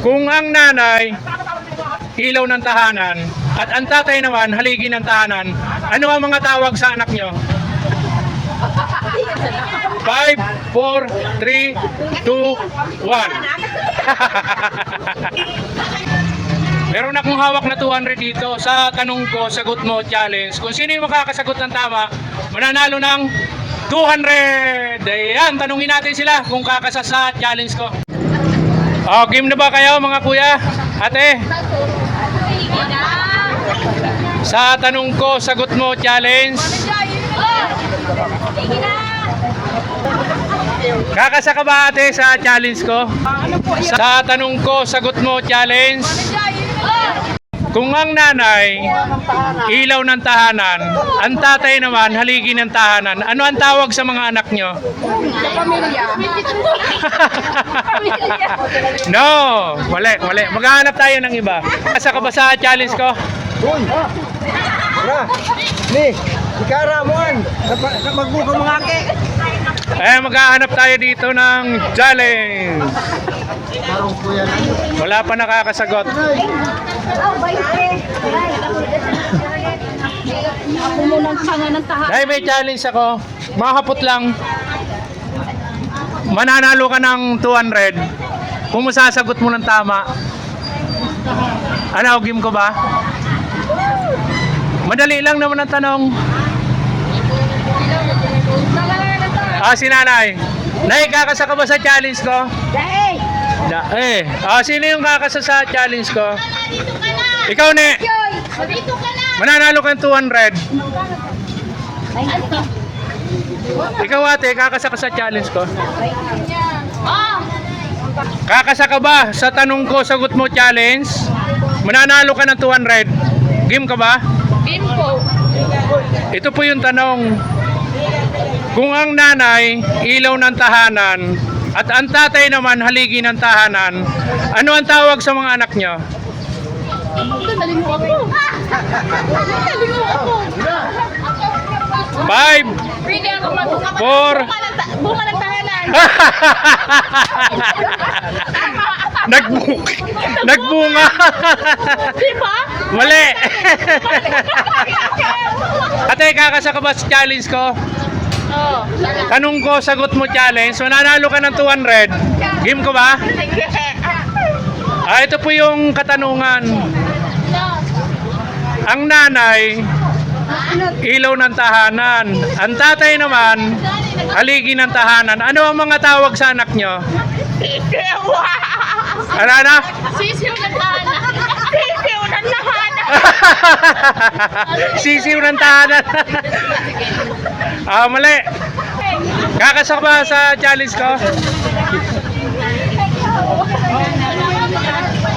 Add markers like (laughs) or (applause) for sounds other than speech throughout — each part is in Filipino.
Kung ang nanay, ilaw ng tahanan, at ang tatay naman, haligi ng tahanan, ano ang mga tawag sa anak nyo? 5, 4, 3, 2, 1. Meron akong hawak na 200 dito. Sa tanong ko, sagot mo, challenge. Kung sino yung makakasagot ng tama, mananalo ng 200! Ayan, tanungin natin sila kung kakasa sa challenge ko. Oh, game na ba kayo mga kuya? Ate? Sa tanong ko, sagot mo, challenge. Kakasa ka ba ate sa challenge ko? Sa tanong ko, sagot mo, challenge. Kung ang nanay, ilaw ng tahanan, ang tatay naman, haligi ng tahanan, ano ang tawag sa mga anak nyo? (laughs) no, mali, mali. Maghahanap tayo ng iba. Kakasa ka ba sa challenge ko? Uy! Ra! Ni! Ikara mo an! Magbuka mga ake! Eh, maghahanap tayo dito ng challenge. Wala pa nakakasagot. Ako munang sanga ng tahanan. Dahil may challenge ako, makakapot lang. Mananalo ka ng 200 kung masasagot mo ng tama. Ano, game ko ba? Madali lang naman ang tanong. Ah, si nanay. Nay, kakasa ka ba sa challenge ko? Hey! Da, eh. Ah, sino yung kakasa sa challenge ko? Ikaw, ne. Dito ka na! Mananalo ka ng 200. Ikaw, ate, kakasa ka sa challenge ko? Oh! Kakasa ka ba sa tanong ko, sagot mo challenge? Mananalo ka ng 200. Game ka ba? Bimpo! Ito po yung tanong. Kung ang nanay, ilaw ng tahanan, at ang tatay naman, haligi ng tahanan, ano ang tawag sa mga anak nyo? Nalimu ako! Nalimu ako! Five, Pwede ako magbuka Four. Bunga ng tahanan! Nagbunga. Nagbunga. Di ba? Mali. (laughs) Ate, kakasa ka ba sa challenge ko? Tanong ko, sagot mo challenge. Mananalo ka ng 200. Game ko ba? Ah, ito po yung katanungan. Ang nanay, ilaw ng tahanan. Ang tatay naman, haligi ng tahanan. Ano ang mga tawag sa anak nyo? Ano na? Sisiw ng tahanan! Sisiw ng tahanan! (laughs) Sisiw ng tahanan. ah, mali. Kakasa ba sa challenge ko?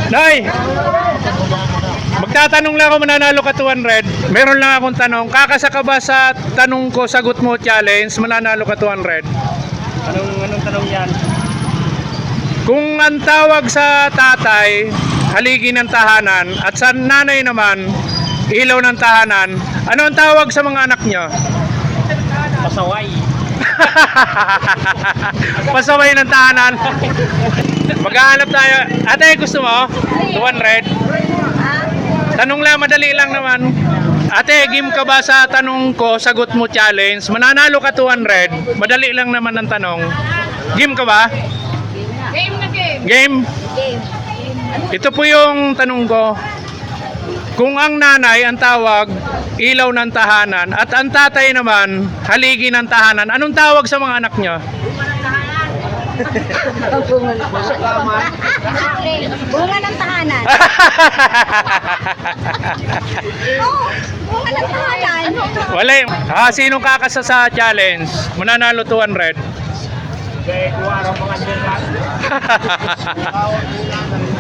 Nay! Magtatanong lang ako mananalo ka 200. Meron lang akong tanong. Kakasa ka ba sa tanong ko, sagot mo challenge, mananalo ka 200? Anong, anong tanong yan? Kung ang tawag sa tatay, haligi ng tahanan, at sa nanay naman, ilaw ng tahanan, ano ang tawag sa mga anak nyo? Pasaway. (laughs) Pasaway ng tahanan. Maghahanap tayo. Ate, gusto mo? 200? Tanong lang, madali lang naman. Ate, game ka ba sa tanong ko, sagot mo challenge? Mananalo ka 200. Madali lang naman ang tanong. Game ka ba? Game na game! Game? Ito po yung tanong ko. Kung ang nanay ang tawag, ilaw ng tahanan, at ang tatay naman, haligi ng tahanan, anong tawag sa mga anak nyo? Bunga ng tahanan! (laughs) Oo! Bunga ng tahanan! Wala. Ah, sinong kakasa sa challenge? Mananalo 200.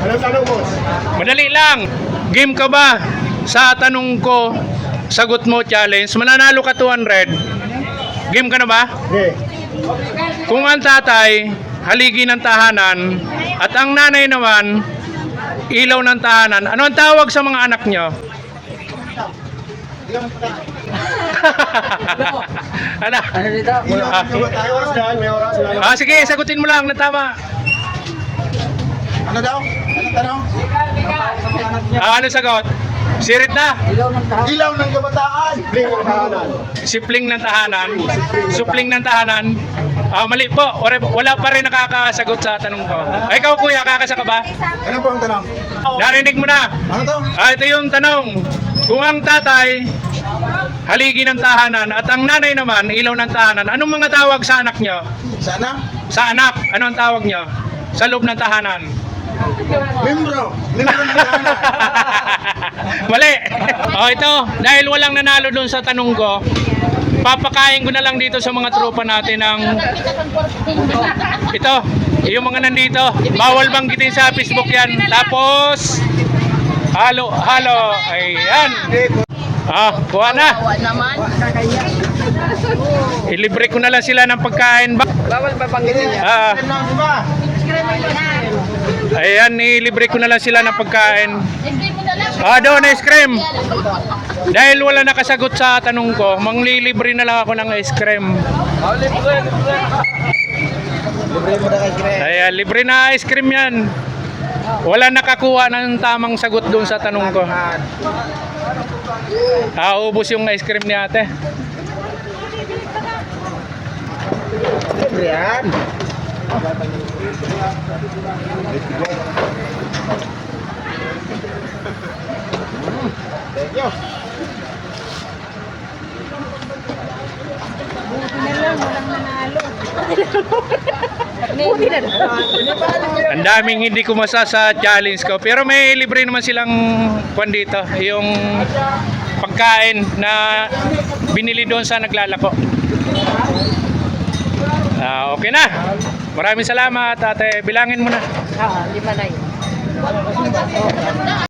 Anong tanong mo? Madali lang. Game ka ba? Sa tanong ko, sagot mo challenge, mananalo ka 200. Game ka na ba? Hindi. Kung ang tatay, haligi ng tahanan, at ang nanay naman, ilaw ng tahanan, ano ang tawag sa mga anak nyo? Ano? May oras dyan, may oras dyan. Ah, sige, sagutin mo lang na tama. Ano daw? Ano tanong? Ah, ano sagot? Sirit na. Ilaw ng kabataan. Sipling ng tahanan. Supling ng tahanan. Ah, mali po. Wala, pa rin nakakasagot sa tanong ko. Ay, ikaw kuya, kakasa ka ba? Ano po ang tanong? Narinig mo na. Ano to? Ah, ito yung tanong. Kung ang tatay, haligi ng tahanan, at ang nanay naman, ilaw ng tahanan, anong mga tawag sa anak nyo? Sa anak, ano ang tawag nyo? Sa loob ng tahanan. Membro. Membro ng tahanan. (laughs) Mali. oh, ito, dahil walang nanalo dun sa tanong ko, papakain ko na lang dito sa mga tropa natin ng ito, yung mga nandito. Bawal banggitin sa Facebook yan. Tapos, halo, halo. Ayan. Ah, kuha na. Naman. Ilibre ko na lang sila ng pagkain. Ba? Bawal ba banggitin niya? Ah, ayan, ilibre ko na lang sila ng pagkain. Ah, doon, ice cream. Dahil wala nakasagot sa tanong ko, manglilibre na lang ako ng ice cream. Libre mo na kay Gre. Ayan, libre na ice cream yan. Wala nakakuha ng tamang sagot doon sa tanong ko. Ah, ubos yung ice cream ni ate. Yan. Thank you. Ang daming hindi kumasa sa challenge ko. Pero may libre naman silang kwan dito. Yung pagkain na binili doon sa naglalako. Ah, okay na. Maraming salamat ate. Bilangin mo na. Ah, lima na yun.